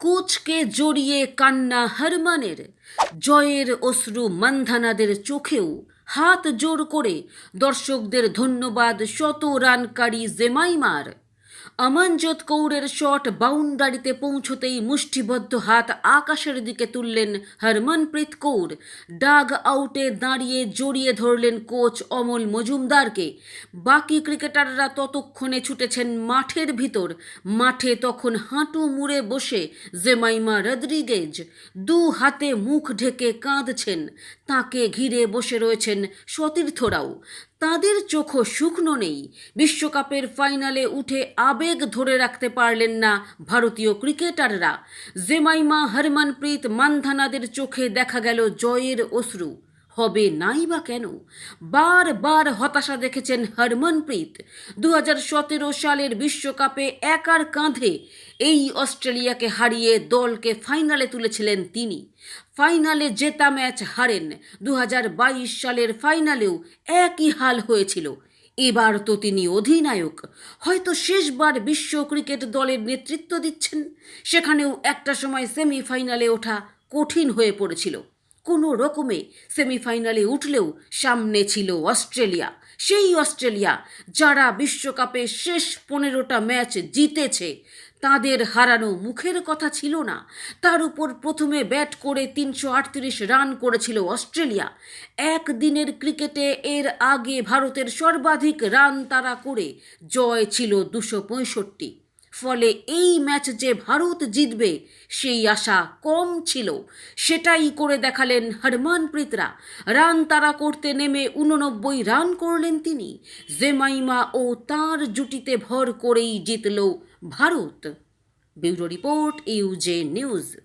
কোচকে জড়িয়ে কান্না হারমানের, জয়ের অশ্রু মান্ধানাদের চোখেও হাত জোর করে দর্শকদের ধন্যবাদ শত রানকারী জেমাইমার। অমনজোত কৌরের শট বাউন্ডারিতে পৌঁছতেই মুষ্টিবদ্ধ হাত আকাশের দিকে তুললেন হরমনপ্রীত কৌর। ডাগ আউটে দাঁড়িয়ে জড়িয়ে ধরলেন কোচ অমল মজুমদারকে। বাকি ক্রিকেটাররা ততক্ষণে ছুটেছেন মাঠের ভিতর। মাঠে তখন হাঁটু মুড়ে বসে জেমাইমা রদ্রিগেজ দু হাতে মুখ ঢেকে কাঁদছেন। তাকে ঘিরে বসে রয়েছেন সতীর্থরাও। তাদের চোখও শুকনো নেই। বিশ্বকাপের ফাইনালে উঠে আবেগ ধরে রাখতে পারলেন না ভারতীয় ক্রিকেটাররা। জেমাইমা, হরমনপ্রীত মান্ধানাদের চোখে দেখা গেল জয়ের অশ্রু। হবে নাই বা কেন? বারবার হতাশা দেখেছেন হরমনপ্রীত। দু সালের বিশ্বকাপে একার কাঁধে এই অস্ট্রেলিয়াকে হারিয়ে দলকে ফাইনালে তুলেছিলেন তিনি। ফাইনালে জেতা ম্যাচ হারেন। দু হাজার বাইশ সালের ফাইনালেও একই হাল হয়েছিল। এবার তো তিনি অধিনায়ক। হয়তো শেষবার বিশ্ব ক্রিকেট দলের নেতৃত্ব দিচ্ছেন। সেখানেও একটা সময় সেমিফাইনালে ওঠা কঠিন হয়ে পড়েছিল। কোনো রকমে সেমিফাইনালে উঠলেও সামনে ছিল অস্ট্রেলিয়া। সেই অস্ট্রেলিয়া যারা বিশ্বকাপে শেষ পনেরোটা ম্যাচ জিতেছে, তাদের হারানো মুখের কথা ছিল না। তার উপর প্রথমে ব্যাট করে তিনশো আটত্রিশ রান করেছিল অস্ট্রেলিয়া। একদিনের ক্রিকেটে এর আগে ভারতের সর্বাধিক রান তারা করে জয় ছিল দুশো পঁয়ষট্টি। ফলে এই ম্যাচ যে ভারত জিতবে, সেই আশা কম ছিল। সেটাই করে দেখালেন হরমানপ্রীতরা রান তারা করতে নেমে উননব্বই রান করলেন তিনি। জেমাইমা ও তার জুটিতে ভর করেই জিতল ভারত। ব্যুরো রিপোর্ট, ইউজে নিউজ।